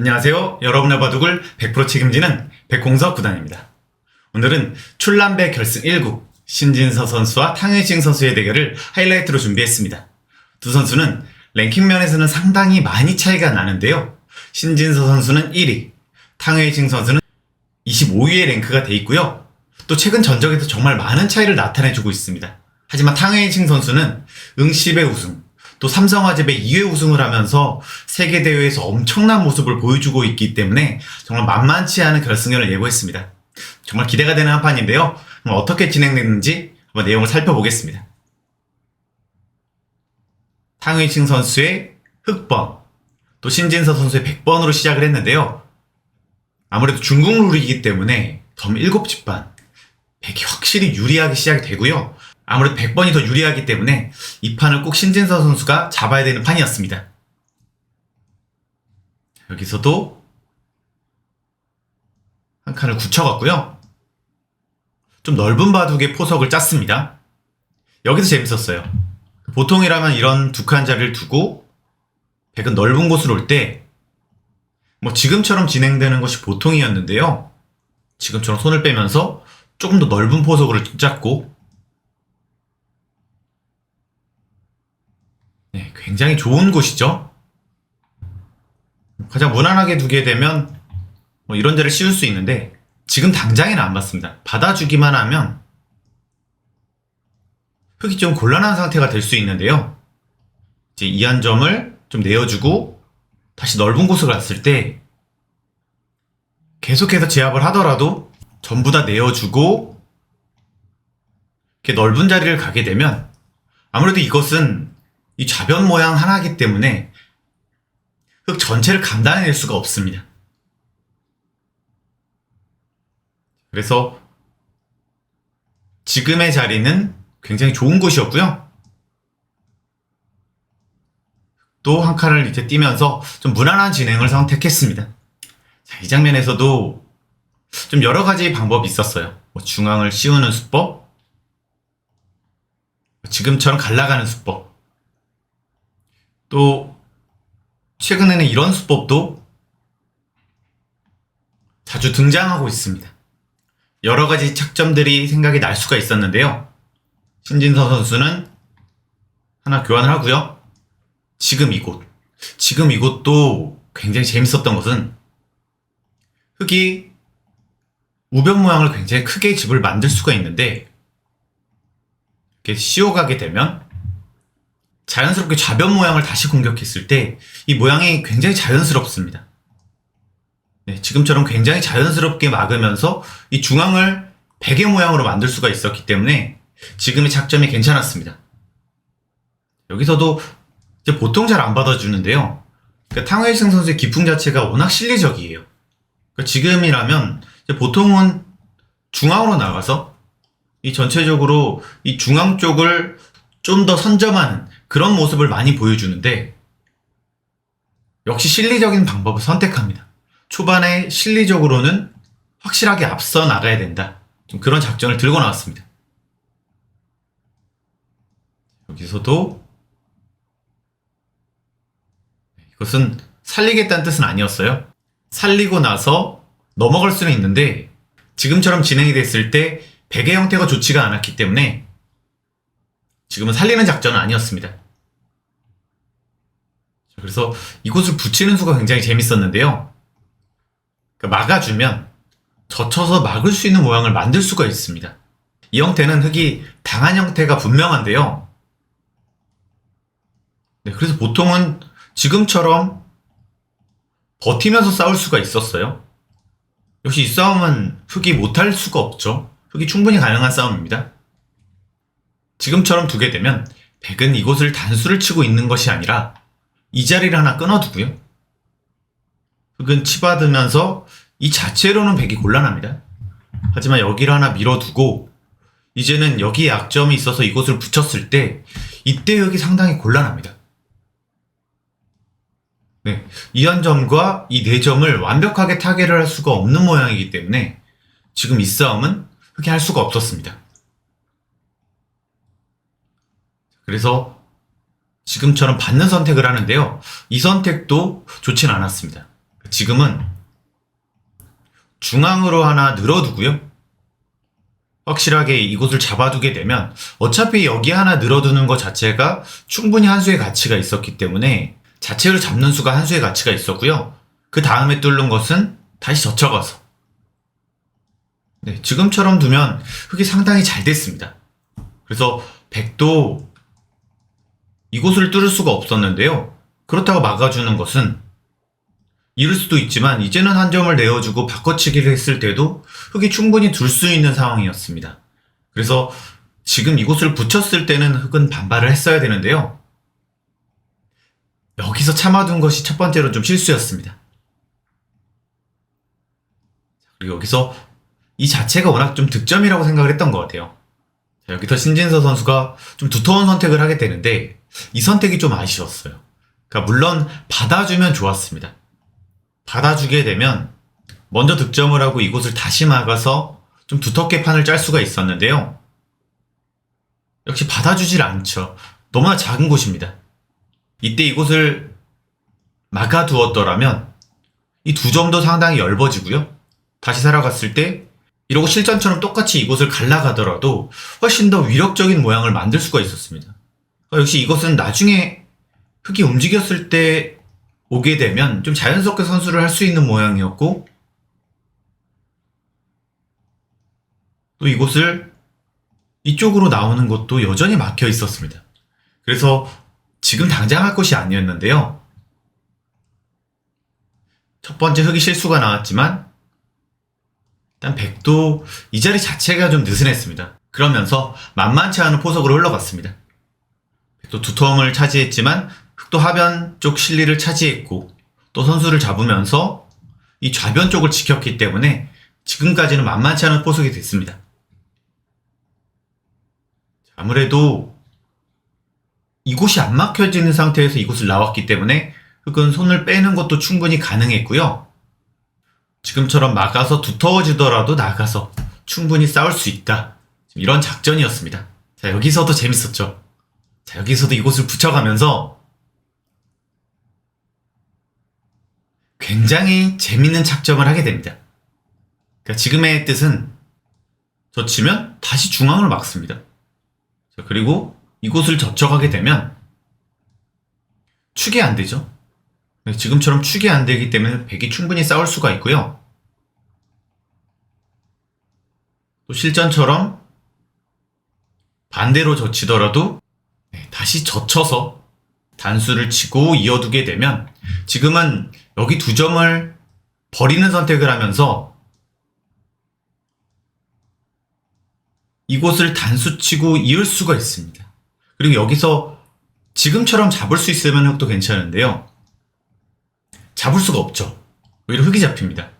안녕하세요. 여러분의 바둑을 100% 책임지는 백공석 구단입니다. 오늘은 출란배 결승 1구 신진서 선수와 탕웨이징 선수의 대결을 하이라이트로 준비했습니다. 두 선수는 랭킹 면에서는 상당히 많이 차이가 나는데요. 신진서 선수는 1위, 탕웨이징 선수는 25위의 랭크가 돼 있고요. 또 최근 전적에서 정말 많은 차이를 나타내주고 있습니다. 하지만 탕웨이징 선수는 응시배 우승, 또 삼성화재배 2회 우승을 하면서 세계대회에서 엄청난 모습을 보여주고 있기 때문에 정말 만만치 않은 결승전을 예고했습니다. 정말 기대가 되는 한 판인데요. 그럼 어떻게 진행됐는지 한번 내용을 살펴보겠습니다. 탕웨이칭 선수의 흑번, 또 신진서 선수의 100번으로 시작을 했는데요. 아무래도 중국 룰이기 때문에 점 7집 반, 100이 확실히 유리하게 시작이 되고요. 아무래도 100번이 더 유리하기 때문에 이 판을 꼭 신진서 선수가 잡아야 되는 판이었습니다. 여기서도 한 칸을 굳혀갔고요. 좀 넓은 바둑의 포석을 짰습니다. 여기서 재밌었어요. 보통이라면 이런 두 칸 자리를 두고 백은 넓은 곳으로 올 때, 뭐 지금처럼 진행되는 것이 보통이었는데요. 지금처럼 손을 빼면서 조금 더 넓은 포석을 짰고, 네, 굉장히 좋은 곳이죠. 가장 무난하게 두게 되면 뭐 이런 데를 씌울 수 있는데 지금 당장에는 안 받습니다. 받아주기만 하면 흙이 좀 곤란한 상태가 될 수 있는데요. 이제 이한 점을 좀 내어주고 다시 넓은 곳으로 갔을 때 계속해서 제압을 하더라도 전부 다 내어주고 이렇게 넓은 자리를 가게 되면 아무래도 이것은 이 좌변 모양 하나이기 때문에 흙 전체를 감당해낼 수가 없습니다. 그래서 지금의 자리는 굉장히 좋은 곳이었고요. 또 한 칸을 이제 뛰면서 좀 무난한 진행을 선택했습니다. 자, 이 장면에서도 좀 여러 가지 방법이 있었어요. 뭐 중앙을 씌우는 수법, 지금처럼 갈라가는 수법, 또 최근에는 이런 수법도 자주 등장하고 있습니다. 여러 가지 착점들이 생각이 날 수가 있었는데요. 신진서 선수는 하나 교환을 하고요. 지금 이곳. 지금 이곳도 굉장히 재밌었던 것은 흙이 우변 모양을 굉장히 크게 집을 만들 수가 있는데 이렇게 씌워가게 되면 자연스럽게 좌변 모양을 다시 공격했을 때 이 모양이 굉장히 자연스럽습니다. 네, 지금처럼 굉장히 자연스럽게 막으면서 이 중앙을 베개 모양으로 만들 수가 있었기 때문에 지금의 작점이 괜찮았습니다. 여기서도 이제 보통 잘 안 받아주는데요. 그러니까 탕웨이승 선수의 기풍 자체가 워낙 실리적이에요. 그러니까 지금이라면 보통은 중앙으로 나가서 이 전체적으로 이 중앙 쪽을 좀 더 선점하는 그런 모습을 많이 보여주는데 역시 실리적인 방법을 선택합니다. 초반에 실리적으로는 확실하게 앞서 나가야 된다. 좀 그런 작전을 들고 나왔습니다. 여기서도 이것은 살리겠다는 뜻은 아니었어요. 살리고 나서 넘어갈 수는 있는데 지금처럼 진행이 됐을 때 베개 형태가 좋지가 않았기 때문에 지금은 살리는 작전은 아니었습니다. 그래서 이곳을 붙이는 수가 굉장히 재밌었는데요. 그러니까 막아주면 젖혀서 막을 수 있는 모양을 만들 수가 있습니다. 이 형태는 흙이 당한 형태가 분명한데요. 네, 그래서 보통은 지금처럼 버티면서 싸울 수가 있었어요. 역시 이 싸움은 흙이 못할 수가 없죠. 흙이 충분히 가능한 싸움입니다. 지금처럼 두게 되면 백은 이곳을 단수를 치고 있는 것이 아니라 이 자리를 하나 끊어두고요. 흙은 치받으면서 이 자체로는 백이 곤란합니다. 하지만 여기를 하나 밀어두고 이제는 여기에 약점이 있어서 이곳을 붙였을 때 이때 흙이 상당히 곤란합니다. 네, 이 한 점과 이 네 점을 완벽하게 타개를 할 수가 없는 모양이기 때문에 지금 이 싸움은 흙이 할 수가 없었습니다. 그래서 지금처럼 받는 선택을 하는데요. 이 선택도 좋진 않았습니다. 지금은 중앙으로 하나 늘어두고요. 확실하게 이곳을 잡아두게 되면 어차피 여기 하나 늘어두는 것 자체가 충분히 한 수의 가치가 있었기 때문에 자체로 잡는 수가 한 수의 가치가 있었고요. 그 다음에 뚫는 것은 다시 젖혀가서 네, 지금처럼 두면 흙이 상당히 잘 됐습니다. 그래서 백도 이곳을 뚫을 수가 없었는데요. 그렇다고 막아주는 것은 이럴 수도 있지만 이제는 한 점을 내어주고 바꿔치기를 했을 때도 흙이 충분히 둘 수 있는 상황이었습니다. 그래서 지금 이곳을 붙였을 때는 흙은 반발을 했어야 되는데요. 여기서 참아둔 것이 첫 번째로 좀 실수였습니다. 그리고 여기서 이 자체가 워낙 좀 득점이라고 생각을 했던 것 같아요. 자, 여기서 신진서 선수가 좀 두터운 선택을 하게 되는데 이 선택이 좀 아쉬웠어요. 그러니까 물론 받아주면 좋았습니다. 받아주게 되면 먼저 득점을 하고 이곳을 다시 막아서 좀 두텁게 판을 짤 수가 있었는데요. 역시 받아주질 않죠. 너무나 작은 곳입니다. 이때 이곳을 막아두었더라면 이 두 점도 상당히 얇아지고요. 다시 살아갔을 때 이러고 실전처럼 똑같이 이곳을 갈라가더라도 훨씬 더 위력적인 모양을 만들 수가 있었습니다. 그러니까 역시 이것은 나중에 흙이 움직였을 때 오게 되면 좀 자연스럽게 선수를 할 수 있는 모양이었고 또 이곳을 이쪽으로 나오는 것도 여전히 막혀 있었습니다. 그래서 지금 당장 할 것이 아니었는데요. 첫 번째 흙이 실수가 나왔지만 일단 백도 이 자리 자체가 좀 느슨했습니다. 그러면서 만만치 않은 포석으로 흘러갔습니다. 백도 두텀을 차지했지만 흑도 하변 쪽 실리를 차지했고 또 선수를 잡으면서 이 좌변 쪽을 지켰기 때문에 지금까지는 만만치 않은 포석이 됐습니다. 아무래도 이곳이 안 막혀지는 상태에서 이곳을 나왔기 때문에 흑은 손을 빼는 것도 충분히 가능했고요. 지금처럼 막아서 두터워지더라도 나가서 충분히 싸울 수 있다. 이런 작전이었습니다. 자, 여기서도 재밌었죠. 자, 여기서도 이곳을 붙여가면서 굉장히 재밌는 착점을 하게 됩니다. 그러니까 지금의 뜻은 저 치면 다시 중앙을 막습니다. 자, 그리고 이곳을 젖혀가게 되면 축이 안 되죠. 지금처럼 축이 안 되기 때문에 백이 충분히 싸울 수가 있고요. 또 실전처럼 반대로 젖히더라도 네, 다시 젖혀서 단수를 치고 이어두게 되면 지금은 여기 두 점을 버리는 선택을 하면서 이곳을 단수 치고 이을 수가 있습니다. 그리고 여기서 지금처럼 잡을 수 있으면 흙도 괜찮은데요. 잡을 수가 없죠. 오히려 흙이 잡힙니다.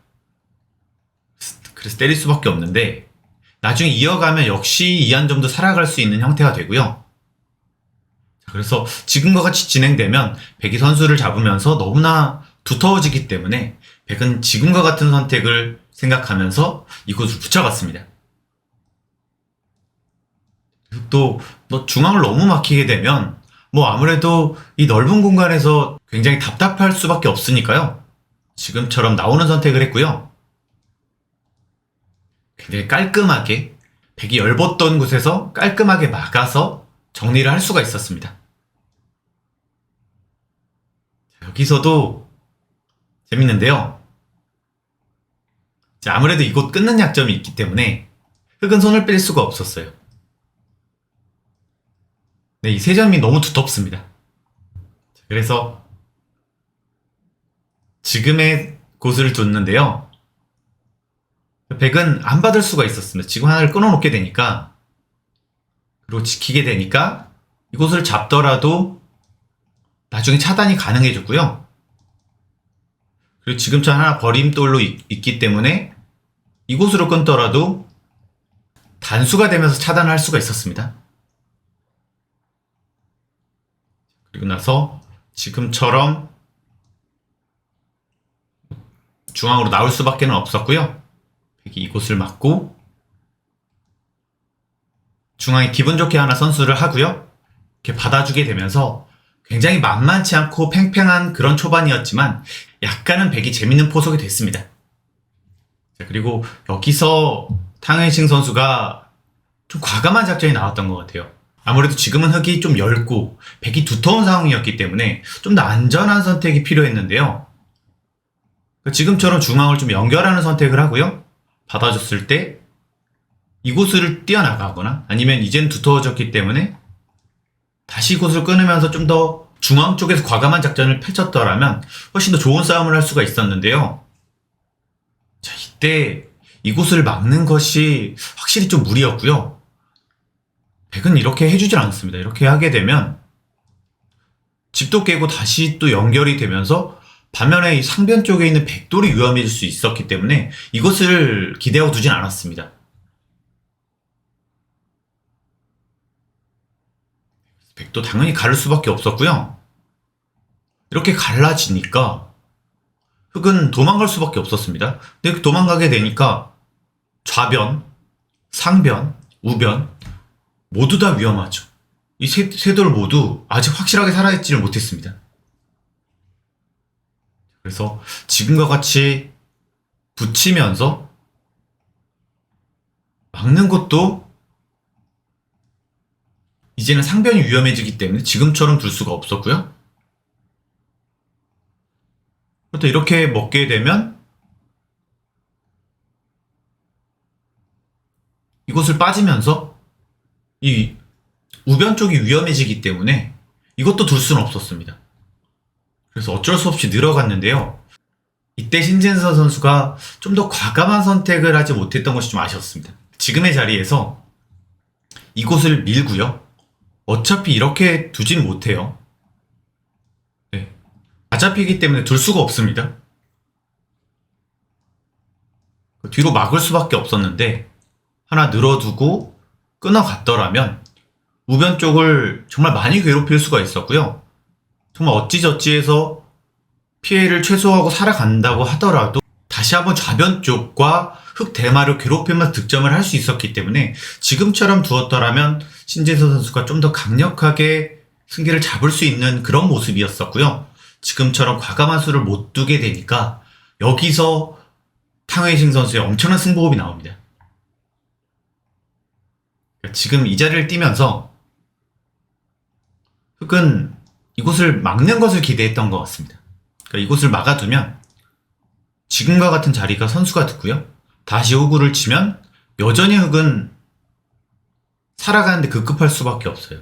그래서 때릴 수밖에 없는데 나중에 이어가면 역시 이한 점도 살아갈 수 있는 형태가 되고요. 그래서 지금과 같이 진행되면 백이 선수를 잡으면서 너무나 두터워지기 때문에 백은 지금과 같은 선택을 생각하면서 이곳을 붙여갔습니다. 또, 너 중앙을 너무 막히게 되면 뭐 아무래도 이 넓은 공간에서 굉장히 답답할 수밖에 없으니까요. 지금처럼 나오는 선택을 했고요. 굉장히 깔끔하게 백이 열었던 곳에서 깔끔하게 막아서 정리를 할 수가 있었습니다. 여기서도 재밌는데요. 아무래도 이곳 끊는 약점이 있기 때문에 흙은 손을 뺄 수가 없었어요. 네, 이세 점이 너무 두텁습니다. 그래서 지금의 곳을 뒀는데요. 백은 안 받을 수가 있었습니다. 지금 하나를 끊어놓게 되니까 그리고 지키게 되니까 이곳을 잡더라도 나중에 차단이 가능해졌고요. 그리고 지금처럼 하나 버림돌로 있, 있기 때문에 이곳으로 끊더라도 단수가 되면서 차단을 할 수가 있었습니다. 그리고 나서 지금처럼 중앙으로 나올 수밖에 없었고요. 백이 이곳을 막고 중앙에 기분 좋게 하나 선수를 하고요. 이렇게 받아주게 되면서 굉장히 만만치 않고 팽팽한 그런 초반이었지만 약간은 백이 재밌는 포석이 됐습니다. 자, 그리고 여기서 탕웨이싱 선수가 좀 과감한 작전이 나왔던 것 같아요. 아무래도 지금은 흙이 좀 얇고 백이 두터운 상황이었기 때문에 좀 더 안전한 선택이 필요했는데요. 지금처럼 중앙을 좀 연결하는 선택을 하고요. 받아줬을 때 이곳을 뛰어나가거나 아니면 이젠 두터워졌기 때문에 다시 이곳을 끊으면서 좀 더 중앙 쪽에서 과감한 작전을 펼쳤더라면 훨씬 더 좋은 싸움을 할 수가 있었는데요. 자, 이때 이곳을 막는 것이 확실히 좀 무리였고요. 백은 이렇게 해주질 않습니다. 이렇게 하게 되면 집도 깨고 다시 또 연결이 되면서 반면에 이 상변 쪽에 있는 백돌이 위험해질 수 있었기 때문에 이것을 기대하고 두진 않았습니다. 백도 당연히 가를 수밖에 없었고요. 이렇게 갈라지니까 흙은 도망갈 수밖에 없었습니다. 근데 그 도망가게 되니까 좌변, 상변, 우변 모두 다 위험하죠. 이 세, 세돌 모두 아직 확실하게 살아있지를 못했습니다. 그래서 지금과 같이 붙이면서 막는 것도 이제는 상변이 위험해지기 때문에 지금처럼 둘 수가 없었고요. 또 이렇게 먹게 되면 이곳을 빠지면서 이 우변 쪽이 위험해지기 때문에 이것도 둘 수는 없었습니다. 그래서 어쩔 수 없이 늘어갔는데요. 이때 신진서 선수가 좀 더 과감한 선택을 하지 못했던 것이 좀 아쉬웠습니다. 지금의 자리에서 이곳을 밀고요. 어차피 이렇게 두진 못해요. 네. 다 잡히기 때문에 둘 수가 없습니다. 그 뒤로 막을 수밖에 없었는데 하나 늘어두고 끊어갔더라면 우변 쪽을 정말 많이 괴롭힐 수가 있었고요. 정말 어찌저찌해서 피해를 최소화하고 살아간다고 하더라도 다시 한번 좌변 쪽과 흑 대마를 괴롭히면서 득점을 할 수 있었기 때문에 지금처럼 두었더라면 신재서 선수가 좀 더 강력하게 승기를 잡을 수 있는 그런 모습이었었고요. 지금처럼 과감한 수를 못 두게 되니까 여기서 탕웨이싱 선수의 엄청난 승부호흡이 나옵니다. 그러니까 지금 이 자리를 뛰면서 흑은 이곳을 막는 것을 기대했던 것 같습니다. 그러니까 이곳을 막아두면 지금과 같은 자리가 선수가 듣고요. 다시 호구를 치면 여전히 흑은 살아가는데 급급할 수밖에 없어요.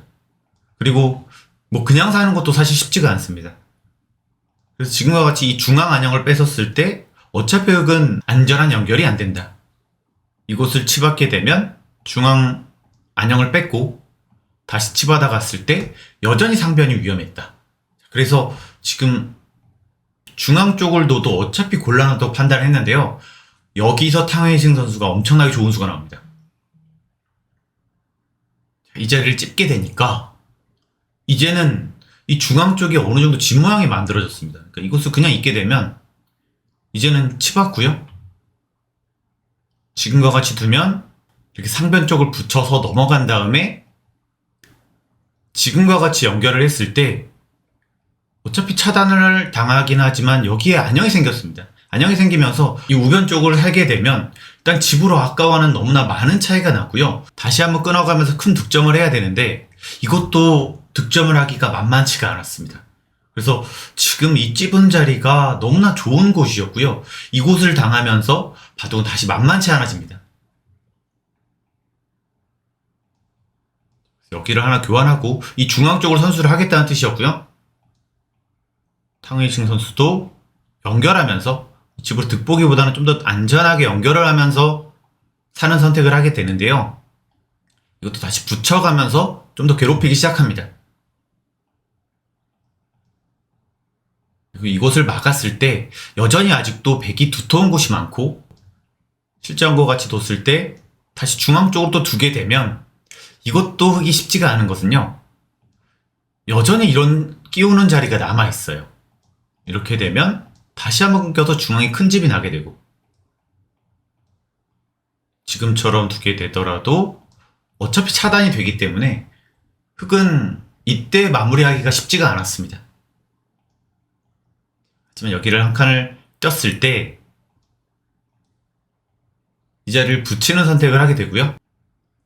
그리고 뭐 그냥 사는 것도 사실 쉽지가 않습니다. 그래서 지금과 같이 이 중앙 안형을 뺏었을 때 어차피 흑은 안전한 연결이 안 된다. 이곳을 치받게 되면 중앙 안형을 뺏고 다시 치받아 갔을 때 여전히 상변이 위험했다. 그래서 지금 중앙 쪽을 둬도 어차피 곤란하다고 판단했는데요. 여기서 탕웨이싱 선수가 엄청나게 좋은 수가 나옵니다. 이 자리를 찝게 되니까 이제는 이 중앙 쪽이 어느 정도 집 모양이 만들어졌습니다. 그러니까 이곳을 그냥 있게 되면 이제는 치받고요. 지금과 같이 두면 이렇게 상변 쪽을 붙여서 넘어간 다음에 지금과 같이 연결을 했을 때 어차피 차단을 당하긴 하지만 여기에 안형이 생겼습니다. 안형이 생기면서 이 우변 쪽을 하게 되면 일단 집으로 아까와는 너무나 많은 차이가 났고요. 다시 한번 끊어가면서 큰 득점을 해야 되는데 이것도 득점을 하기가 만만치가 않았습니다. 그래서 지금 이 찝은 자리가 너무나 좋은 곳이었고요. 이곳을 당하면서 바둑은 다시 만만치 않아집니다. 여기를 하나 교환하고 이 중앙 쪽으로 선수를 하겠다는 뜻이었고요. 탕웨이싱 선수도 연결하면서 집으로 득보기보다는 좀 더 안전하게 연결을 하면서 사는 선택을 하게 되는데요. 이것도 다시 붙여가면서 좀 더 괴롭히기 시작합니다. 이곳을 막았을 때 여전히 아직도 백이 두터운 곳이 많고 실전과 같이 뒀을 때 다시 중앙 쪽으로 또 두게 되면 이것도 흙이 쉽지가 않은 것은요. 여전히 이런 끼우는 자리가 남아 있어요. 이렇게 되면 다시 한번 끊겨서 중앙에 큰 집이 나게 되고 지금처럼 두게 되더라도 어차피 차단이 되기 때문에 흙은 이때 마무리하기가 쉽지가 않았습니다. 하지만 여기를 한 칸을 떴을 때 이 자리를 붙이는 선택을 하게 되고요.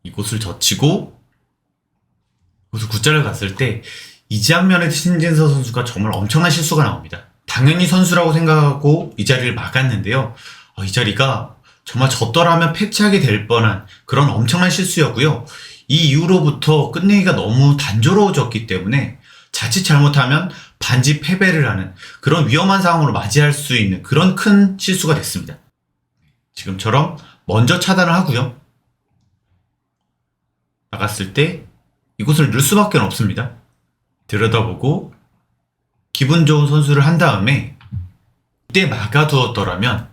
이곳을 젖히고 이곳을 굿자를 갔을 때 이 장면에서 신진서 선수가 정말 엄청난 실수가 나옵니다. 당연히 선수라고 생각하고 이 자리를 막았는데요. 어, 이 자리가 정말 졌더라면 패치하게 될 뻔한 그런 엄청난 실수였고요. 이 이후로부터 끝내기가 너무 단조로워졌기 때문에 자칫 잘못하면 반지 패배를 하는 그런 위험한 상황으로 맞이할 수 있는 그런 큰 실수가 됐습니다. 지금처럼 먼저 차단을 하고요. 나갔을 때 이곳을 넣을 수밖에 없습니다. 들여다보고 기분 좋은 선수를 한 다음에 이때 막아두었더라면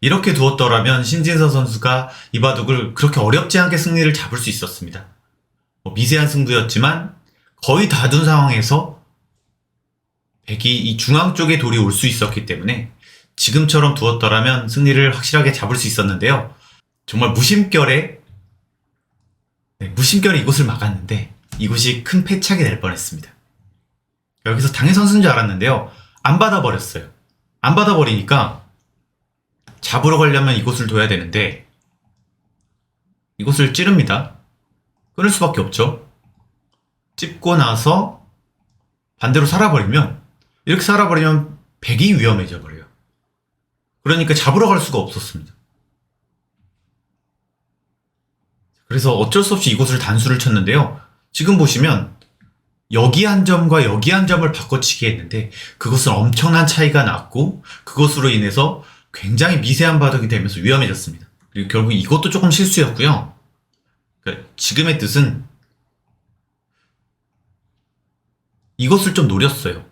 이렇게 두었더라면 신진서 선수가 이 바둑을 그렇게 어렵지 않게 승리를 잡을 수 있었습니다. 뭐 미세한 승부였지만 거의 다 둔 상황에서 백이 이 중앙 쪽에 돌이 올 수 있었기 때문에 지금처럼 두었더라면 승리를 확실하게 잡을 수 있었는데요. 정말 무심결에 네, 무심결에 이곳을 막았는데 이곳이 큰 패착이 될 뻔했습니다. 여기서 당해 선수인 줄 알았는데요. 안 받아버렸어요. 안 받아버리니까 잡으러 가려면 이곳을 둬야 되는데 이곳을 찌릅니다. 끊을 수밖에 없죠. 찝고 나서 반대로 살아버리면 이렇게 살아버리면 백이 위험해져 버려요. 그러니까 잡으러 갈 수가 없었습니다. 그래서 어쩔 수 없이 이곳을 단수를 쳤는데요. 지금 보시면 여기 한 점과 여기 한 점을 바꿔치기 했는데 그것은 엄청난 차이가 났고 그것으로 인해서 굉장히 미세한 바둑이 되면서 위험해졌습니다. 그리고 결국 이것도 조금 실수였고요. 그러니까 지금의 뜻은 이것을 좀 노렸어요.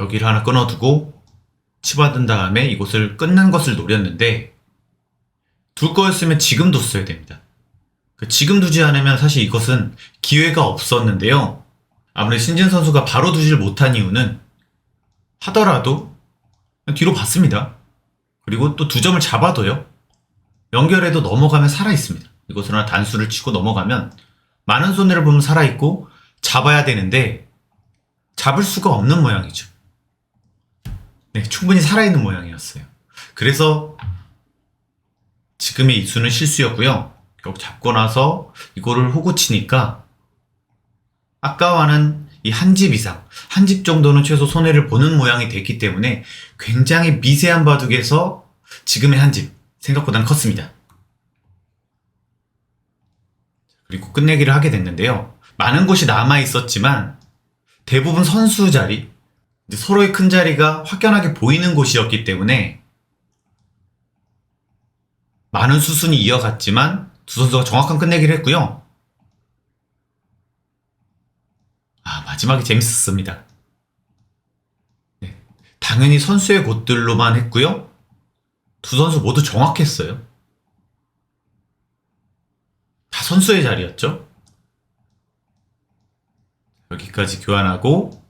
여기를 하나 끊어두고 치받은 다음에 이곳을 끊는 것을 노렸는데 둘 거였으면 지금 뒀어야 됩니다. 그 지금 두지 않으면 사실 이것은 기회가 없었는데요. 아무래도 신진 선수가 바로 두지를 못한 이유는 하더라도 뒤로 봤습니다. 그리고 또 두 점을 잡아둬요. 연결해도 넘어가면 살아있습니다. 하나 단수를 치고 넘어가면 많은 손해를 보면 살아있고 잡아야 되는데 잡을 수가 없는 모양이죠. 네, 충분히 살아있는 모양이었어요. 그래서 지금의 이수는 실수였고요. 결국 잡고 나서 이거를 호구 치니까 아까와는 이 한 집 이상, 한 집 정도는 최소 손해를 보는 모양이 됐기 때문에 굉장히 미세한 바둑에서 지금의 한 집, 생각보다는 컸습니다. 그리고 끝내기를 하게 됐는데요. 많은 곳이 남아 있었지만 대부분 선수 자리, 서로의 큰 자리가 확연하게 보이는 곳이었기 때문에 많은 수순이 이어갔지만 두 선수가 정확한 끝내기를 했고요. 아, 마지막이 재밌었습니다. 네, 당연히 선수의 곳들로만 했고요. 두 선수 모두 정확했어요. 다 선수의 자리였죠. 여기까지 교환하고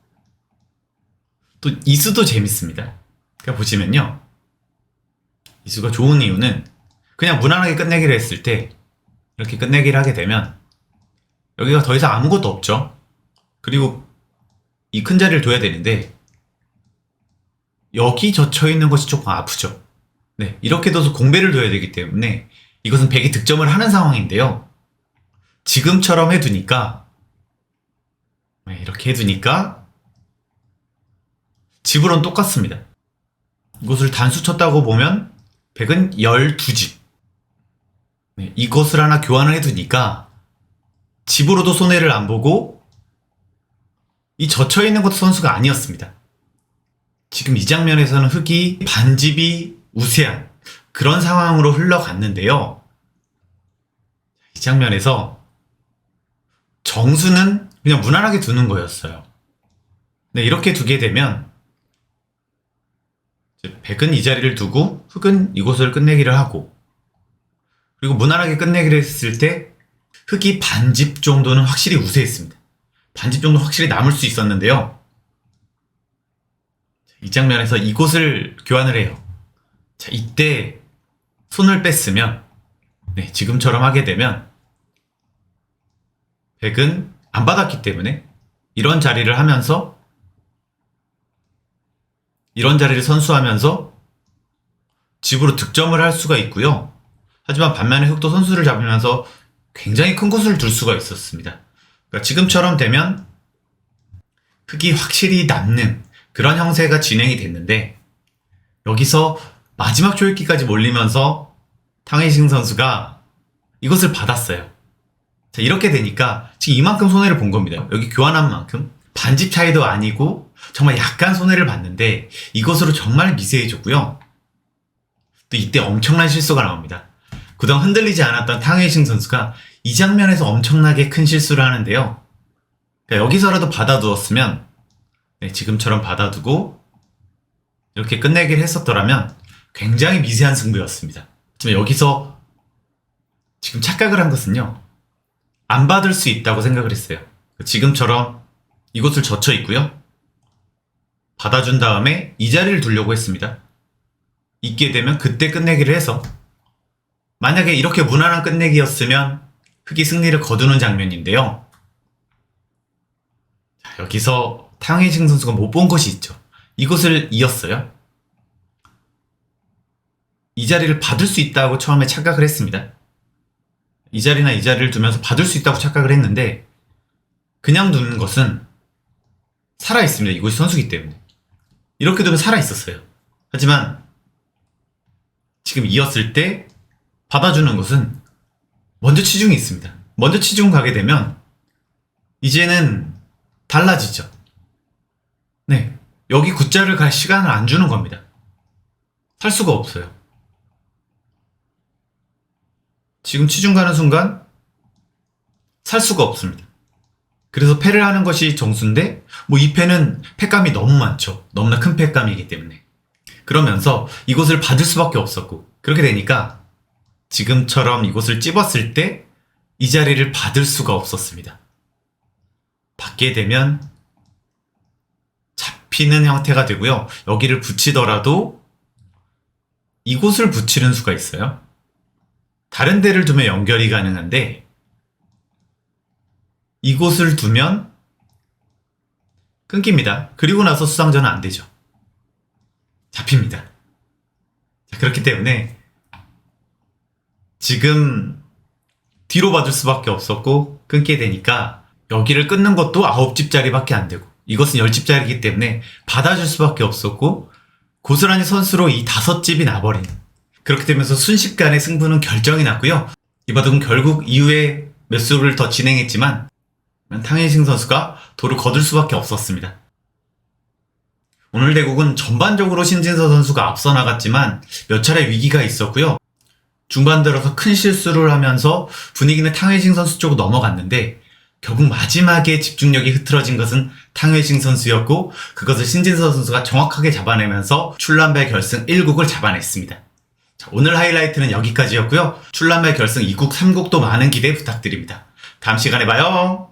또 이수도 재밌습니다. 그러니까 보시면요. 이수가 좋은 이유는 그냥 무난하게 끝내기를 했을 때 이렇게 끝내기를 하게 되면 여기가 더 이상 아무것도 없죠. 그리고 이 큰 자리를 둬야 되는데 여기 젖혀 있는 것이 조금 아프죠. 네, 이렇게 둬서 공배를 둬야 되기 때문에 이것은 백이 득점을 하는 상황인데요. 지금처럼 해두니까 네, 이렇게 해두니까 집으로는 똑같습니다. 이것을 단수 쳤다고 보면 백은 12집. 네, 이것을 하나 교환을 해두니까 집으로도 손해를 안 보고 이 젖혀 있는 것도 선수가 아니었습니다. 지금 이 장면에서는 흙이 반집이 우세한 그런 상황으로 흘러갔는데요. 이 장면에서 정수는 그냥 무난하게 두는 거였어요. 네, 이렇게 두게 되면 백은 이 자리를 두고 흙은 이곳을 끝내기를 하고 그리고 무난하게 끝내기를 했을 때 흙이 반집 정도는 확실히 우세했습니다. 반집 정도 확실히 남을 수 있었는데요. 이 장면에서 이곳을 교환을 해요. 자, 이때 손을 뺐으면, 네, 지금처럼 하게 되면, 백은 안 받았기 때문에 이런 자리를 하면서 이런 자리를 선수하면서 집으로 득점을 할 수가 있고요. 하지만 반면에 흑도 선수를 잡으면서 굉장히 큰 곳을 둘 수가 있었습니다. 그러니까 지금처럼 되면 흑이 확실히 남는 그런 형세가 진행이 됐는데 여기서 마지막 조이기까지 몰리면서 탕웨이싱 선수가 이것을 받았어요. 자, 이렇게 되니까 지금 이만큼 손해를 본 겁니다. 여기 교환한 만큼 반집 차이도 아니고 정말 약간 손해를 봤는데 이것으로 정말 미세해졌고요. 또 이때 엄청난 실수가 나옵니다. 그동안 흔들리지 않았던 탕웨이싱 선수가 이 장면에서 엄청나게 큰 실수를 하는데요. 그러니까 여기서라도 받아두었으면 네, 지금처럼 받아두고 이렇게 끝내기를 했었더라면 굉장히 미세한 승부였습니다. 하지만 여기서 지금 착각을 한 것은요. 안 받을 수 있다고 생각을 했어요. 지금처럼 이곳을 젖혀 있고요. 받아준 다음에 이 자리를 두려고 했습니다. 있게 되면 그때 끝내기를 해서 만약에 이렇게 무난한 끝내기였으면 흑이 승리를 거두는 장면인데요. 자, 여기서 탕웨이징 선수가 못 본 것이 있죠. 이곳을 이었어요. 이 자리를 받을 수 있다고 처음에 착각을 했습니다. 이 자리나 이 자리를 두면서 받을 수 있다고 착각을 했는데 그냥 두는 것은 살아 있습니다. 이곳이 선수기 때문에 이렇게 두면 살아 있었어요. 하지만 지금 이었을 때 받아주는 것은 먼저 치중이 있습니다. 먼저 치중 가게 되면 이제는 달라지죠. 네. 여기 굿자를 갈 시간을 안 주는 겁니다. 살 수가 없어요. 지금 치중 가는 순간 살 수가 없습니다. 그래서 패를 하는 것이 정수인데 뭐 이 패는 패감이 너무 많죠. 너무나 큰 패감이기 때문에. 그러면서 이곳을 받을 수밖에 없었고 그렇게 되니까 지금처럼 이곳을 찝었을 때 이 자리를 받을 수가 없었습니다. 받게 되면 잡히는 형태가 되고요. 여기를 붙이더라도 이곳을 붙이는 수가 있어요. 다른 데를 두면 연결이 가능한데 이곳을 두면 끊깁니다. 그리고 나서 수상전은 안 되죠. 잡힙니다. 자, 그렇기 때문에 지금 뒤로 받을 수밖에 없었고 끊게 되니까 여기를 끊는 것도 9집짜리밖에 안 되고 이것은 10집짜리이기 때문에 받아줄 수밖에 없었고 고스란히 선수로 이 5집이 나버린 그렇게 되면서 순식간에 승부는 결정이 났고요. 이 바둑은 결국 이후에 몇 수를 더 진행했지만 탕혜싱 선수가 도를 거둘 수밖에 없었습니다. 오늘 대국은 전반적으로 신진서 선수가 앞서 나갔지만 몇 차례 위기가 있었고요. 중반 들어서 큰 실수를 하면서 분위기는 탕웨이싱 선수 쪽으로 넘어갔는데 결국 마지막에 집중력이 흐트러진 것은 탕웨이싱 선수였고 그것을 신진서 선수가 정확하게 잡아내면서 출란배 결승 1국을 잡아냈습니다. 자, 오늘 하이라이트는 여기까지였고요. 출란배 결승 2국, 3국도 많은 기대 부탁드립니다. 다음 시간에 봐요.